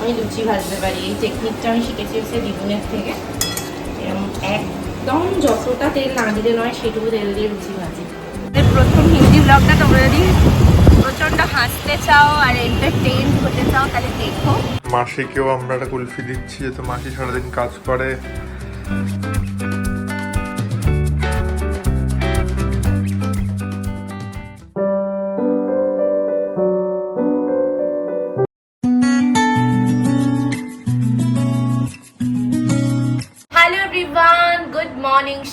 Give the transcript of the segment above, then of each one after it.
আমি লুচি ভাজতে পারি এই টেকনিকটা আমি শিখেছি হচ্ছে দিদুনের থেকে। এরকম একদম যতটা তেল না দিলে নয় সেটুকু তেল দিয়ে লুচি ভাজি। প্রথম হিন্দি ব্লগটা তোমরা যদি প্রচণ্ড হাসতে চাও আর এন্টারটেইন হতে চাও তাহলে দেখো। মাসিকেও আমরা একটা কুলফি দিচ্ছি যেহেতু মাসি সারাদিন কাজ করে।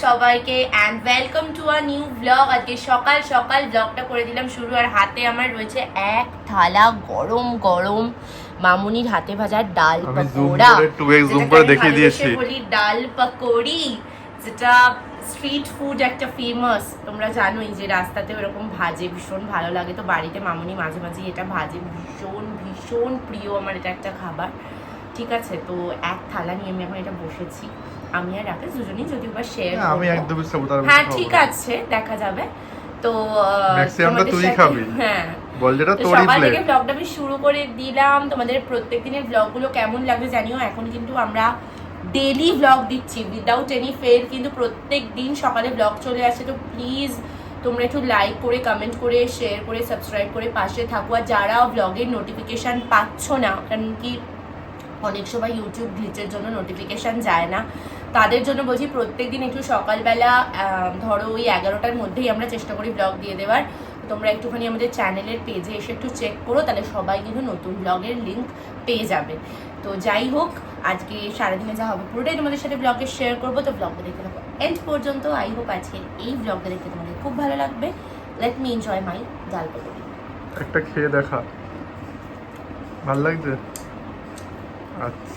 সবাইকে and welcome to a new vlog আজকে সকাল সকাল ব্লগটা করে দিলাম শুরু আর হাতে আমার রয়েছে এক থালা গরম গরম মামুনির হাতে ভাজা ডাল পকোড়া। করে 2x zoom করে যেটাকে আমি দেখিয়ে দিয়েছি। বলি ডাল পকোড়ি যেটা স্ট্রিট ফুড একটা ফেমাস তোমরা জানোই যে রাস্তাতে ওরকম ভাজে ভীষণ ভালো লাগে। তো বাড়িতে মামুনি মাঝে মাঝে এটা ভাজে। ভীষণ ভীষণ প্রিয় আমার এটা একটা খাবার। ঠিক আছে তো এক থালা নিয়ে আমি এখন এটা বসেছি। আমি আর রাকেশ দুজনেই যদি বা শেয়ার আমি একদম বুঝতে পারব হ্যাঁ ঠিক আছে দেখা যাবে। তো আহ, Maximum টা তোমাদের তুই খাবি। হ্যাঁ। বল যেটা তোরই প্লেট থেকে ব্লগটা আমি শুরু করে দিলাম। তোমাদের প্রত্যেক দিনের ব্লগগুলো কেমন লাগবে জানিও। এখন কিন্তু আমরা ডেলি ব্লগ দিচ্ছি উইদাউট এনি ফেল কিন্তু প্রত্যেক দিন সকালে ব্লগ চলে আসে তো প্লিজ তোমরা একটু লাইক করে কমেন্ট করে শেয়ার করে সাবস্ক্রাইব করে পাশে থাকো। আর যারা ব্লগের নোটিফিকেশান পাচ্ছ না কারণ কি অনেক সময় ইউটিউব গ্লিচের জন্য নোটিফিকেশান যায় না। তাদের জন্য বলছি প্রত্যেক দিন একটু সকালবেলা ধরো ওই এগারোটার মধ্যেই আমরা চেষ্টা করি ব্লগ দিয়ে দেওয়ার। তোমরা একটুখানি আমাদের চ্যানেলের পেজে এসে একটু চেক করো, তাহলে সবাই কিন্তু নতুন ব্লগের লিঙ্ক পেয়ে যাবে। তো যাই হোক, আজকে সারাদিনে যা হবে পুরোটাই তোমাদের সাথে ব্লগে শেয়ার করব। তো ব্লগটা দেখতে থাকো এন্ড পর্যন্ত। আই হোপ আজকের এই ব্লগটা দেখতে তোমাদের খুব ভালো লাগবে। লেট মি এনজয় মাই ডাল একটা খেয়ে দেখা। ভালো লাগছে? আচ্ছা।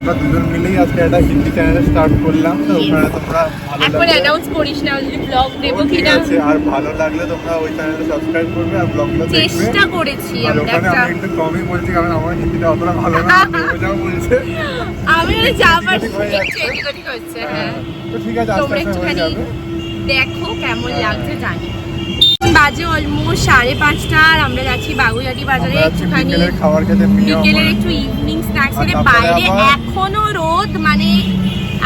আমরা দুজন মিলেই আজকে একটা হিন্দি চ্যানেল স্টার্ট করলাম তো ওখানে তোমরা এখন অ্যানাউন্স করিস না যদি ব্লগ দেবো ঠিক কিনা? আছে আর ভালো লাগলে তোমরা ওই চ্যানেলে সাবস্ক্রাইব করবে আর ব্লগগুলো দেখবে। চেষ্টা করেছি আমরা একটা আমি একটু কমই বলছি কারণ আমার হিন্দিটা অতটা ভালো না দেবজাও বলছে। আমি ওই যা এদিক হয়ে হচ্ছে হ্যাঁ। তো ঠিক আছে আস্তে আস্তে হয়ে যাবে। দেখো কেমন হ্যাঁ। লাগছে জানি। বাজে অলমোস্ট সাড়ে পাঁচটা আর আমরা যাচ্ছি বাগুইয়াটি বাজারে একটুখানি বিকেলের একটু ইভিনিং স্ন্যাক্স খেতে। বাইরে এখনও রোদ মানে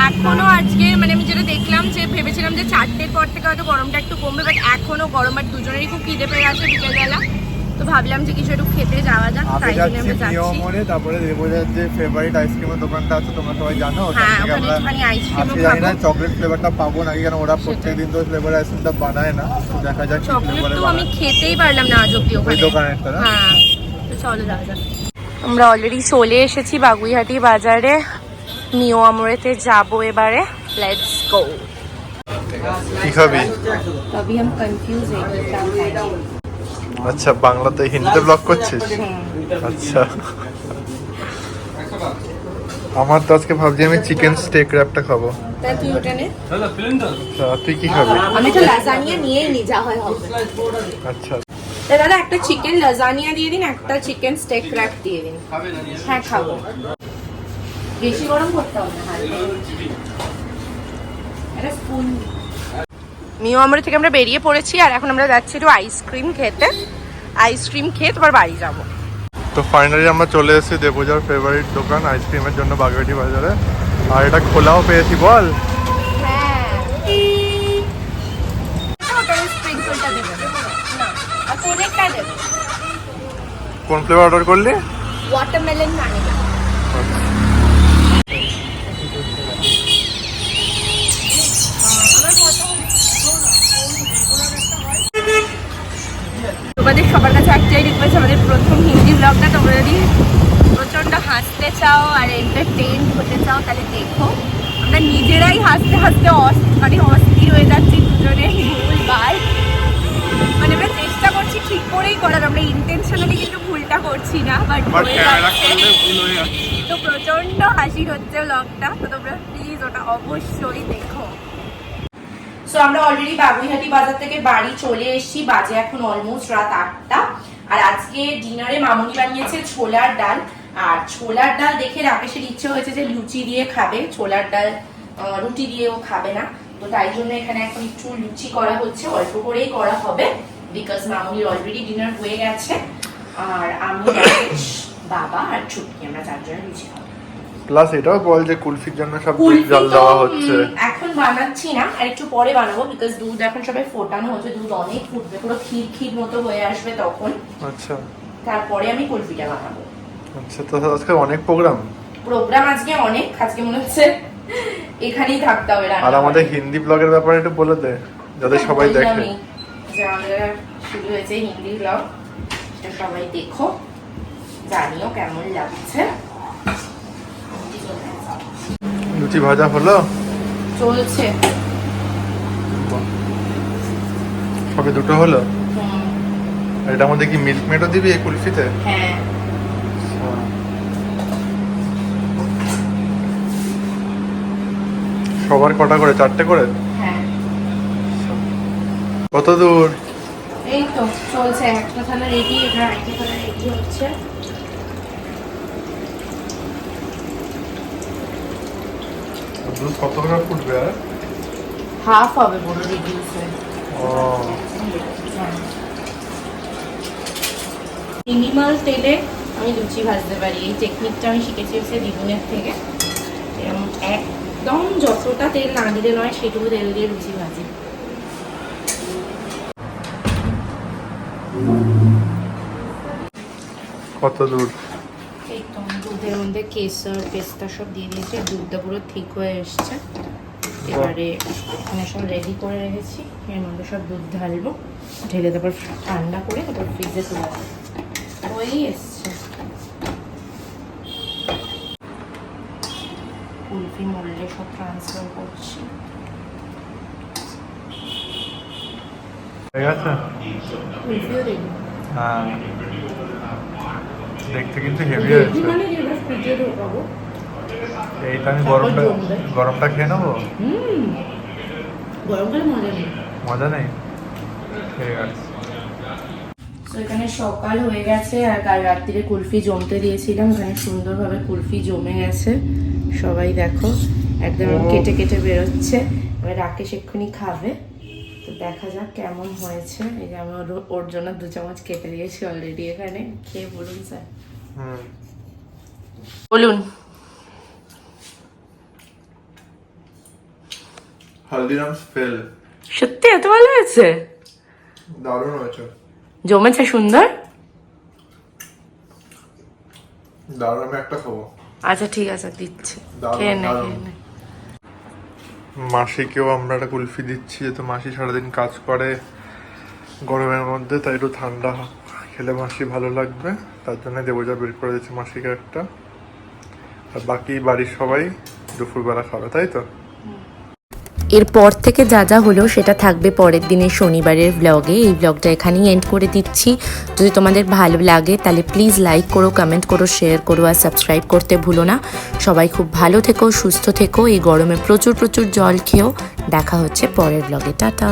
এখনও আজকে মানে আমি যেটা দেখলাম যে ভেবেছিলাম যে চারটের পর থেকে হয়তো গরমটা একটু কমবে বাট এখনও গরম আর দুজনেরই খুব খিদে পেয়ে গেছে বিকেলবেলা। তো ভাবলাম যে কিছু একটু খেতে যাওয়া যাক তাই জন্য আমরা যাচ্ছি। মনে তারপরে রেগুলার যে ফেভারিট আইসক্রিমের দোকানটা আছে তোমরা সবাই জানো হ্যাঁ ওখানে আইসক্রিম পাবো চকলেট ফ্লেভারটা পাবো নাকি কারণ ওরা প্রত্যেকদিন তো ফ্লেভার আইসক্রিমটা বানায় না তো দেখা যাক চকলেট তো আমি খেতেই পারলাম না আজ অব্দি ওখানে। দোকানেরটা হ্যাঁ তো চলো যাওয়া যাক। আমরা অলরেডি চলে এসেছি বাগুইহাটি বাজারে। নিউ আমরেতে যাব এবারে। লেটস গো কি খাবি? তবে আমি কনফিউজ হয়ে গেলাম। আচ্ছা বাংলাতে হিন্দিতে ব্লগ করছিস? আচ্ছা। আমার তো আজকে ভাবছি আমি চিকেন স্টেক র্যাপটা খাব। তুই ওটা নে। আচ্ছা তুই কি খাবি? আমি তো লাজানিয়া নিয়েই নি যা হয় হবে আচ্ছা। দাদা একটা চিকেন লাজানিয়া দিয়ে দিন একটা চিকেন স্টেক র্যাপ দিয়ে দিন। হ্যাঁ খাব। বেশি গরম করতে হবে না। একটা স্পুন মিও আমরা থেকে আমরা বেরিয়ে পড়েছি আর এখন আমরা যাচ্ছি একটু আইসক্রিম খেতে। আইসক্রিম খেয়ে তোমার বাড়ি যাব। তো ফাইনালি আমরা চলে এসেছি দেবজার ফেভারিট দোকান আইসক্রিমের জন্য বাগুয়াটি বাজারে। আর এটা খোলাও পেয়েছি বল। হ্যাঁ। কোন ফ্লেভার অর্ডার করলি? ওয়াটারমেলন ভ্যানিলা তোমাদের সবার কাছে একটাই রিকোয়েস্ট আমাদের প্রথম হিন্দি ব্লগটা তোমরা যদি প্রচণ্ড হাসতে চাও আর এন্টারটেইন হতে চাও তাহলে দেখো। আমরা নিজেরাই হাসতে হাসতে মানে অস্থির হয়ে যাচ্ছি দুজনে ভুল ভালো মানে আমরা চেষ্টা করছি ঠিক করেই করার আমরা ইন্টেনশনালি কিন্তু ভুলটা করছি না বাট হয়ে তো প্রচণ্ড হাসি হচ্ছে ব্লগটা তো তোমরা প্লিজ ওটা অবশ্যই দেখো। সো আমরা অলরেডি বাগুইহাটি বাজার থেকে বাড়ি চলে এসেছি। বাজে এখন অলমোস্ট রাত আটটা। আর আজকে ডিনারে মামুনি বানিয়েছে ছোলার ডাল। আর ছোলার ডাল দেখে রাকেশের ইচ্ছে হয়েছে যে লুচি দিয়ে খাবে। ছোলার ডাল রুটি দিয়েও খাবে না। তো তাই জন্য এখানে এখন একটু লুচি করা হচ্ছে। অল্প করেই করা হবে বিকজ মামুনির অলরেডি ডিনার হয়ে গেছে। আর আমি বাবা আর ছুটকি আমরা চারজনে লুচি খাব। প্লাস এটাও বল যে কুলফির জন্য সব দুধ জল দেওয়া হচ্ছে। এখন বানাচ্ছি না আর একটু পরে বানাবো বিকজ দুধ এখন সবাই ফোটানো হচ্ছে দুধ অনেক ফুটবে পুরো ক্ষীর ক্ষীর মতো হয়ে আসবে তখন। আচ্ছা। তারপরে আমি কুলফিটা বানাবো। আচ্ছা তো আজকে অনেক প্রোগ্রাম প্রোগ্রাম আজকে অনেক আজকে মনে হচ্ছে এখানেই থাকতে হবে আর আমাদের হিন্দি ব্লগের ব্যাপারে একটু বলে দে যাতে সবাই দেখে। যে আমাদের শুরু হয়েছে হিন্দি ব্লগ সবাই দেখো জানিও কেমন লাগছে। লুচি ভাজা হলো? চলছে। সবে দুটো হলো? আর এটার মধ্যে কি মিল্ক মেডও দিবি এই কুলফিতে? হ্যাঁ। সবার কটা করে? চারটে করে? হ্যাঁ। কত দূর? এই তো চলছে। একটা থালা রেডি এখানে আরেকটা থালা রেডি হচ্ছে। দুধ কত করে ফুটবে আর হাফ হবে পুরো রিডিউস হয়ে ও। মিনিমাল তেলে আমি লুচি ভাজতে পারি। এই টেকনিকটা আমি শিখেছি হচ্ছে দিদুনের থেকে। এরকম একদম যতটা তেল না দিলে নয় সেটুকু তেল দিয়ে লুচি ভাজি। কত দূর? মধ্যে কেসর পেস্তা সব দিয়ে দিয়েছি দুধটা পুরো ঠিক হয়ে এসছে। এবারে এখানে সব রেডি করে রেখেছি এর মধ্যে সব দুধ ঢালবো ঢেলে তারপর ঠান্ডা করে তারপর ফ্রিজে তুলে ওই এসছে। কুলফি মরলে সব ট্রান্সফার করছি। হয়ে গেছে? হ্যাঁ। দেখতে কিন্তু হেভি হয়েছে। মানে এইটা আমি গরমটা গরমটা খেয়ে নেব? মজা নেই। ঠিক আছে। তো এখানে সকাল হয়ে গেছে আর কাল রাত্রিরে কুলফি জমতে দিয়েছিলাম। এখানে সুন্দরভাবে কুলফি জমে গেছে। সবাই দেখো একদম কেটে কেটে বেরোচ্ছে। এবার রাকেশ এক্ষুনি খাবে। তো দেখা যাক কেমন হয়েছে। এই যে আমি ওর- জন্য দু চামচ কেটে দিয়েছি অলরেডি এখানে। খেয়ে বলুন স্যার। বলুন। হলদিরামস ফেল। সত্যি এত ভালো হয়েছে? দারুণ হয়েছে। জমেছে সুন্দর? দারুণ আমি একটা খাব। আচ্ছা ঠিক আছে দিচ্ছি। খেয়ে নে খেয়ে নে। মাসিকেও আমরা একটা কুলফি দিচ্ছি, যেহেতু মাসি সারাদিন কাজ করে গরমের মধ্যে, তাই একটু ঠান্ডা খেলে মাসি ভালো লাগবে। তার জন্য দেবজা বের করে দিচ্ছে মাসিকে একটা। আর বাকি বাড়ির সবাই দুপুরবেলা খাবে, তাই তো? এরপর থেকে যা যা হলো সেটা থাকবে পরের দিনের শনিবারের ব্লগে এই ব্লগটা এখানেই এন্ড করে দিচ্ছি। যদি তোমাদের ভালো লাগে তাহলে প্লিজ লাইক করো কমেন্ট করো শেয়ার করো আর সাবস্ক্রাইব করতে ভুলো না। সবাই খুব ভালো থেকো, সুস্থ থেকো। এই গরমে প্রচুর প্রচুর জল খেয়েও দেখা হচ্ছে পরের ব্লগে টাটা।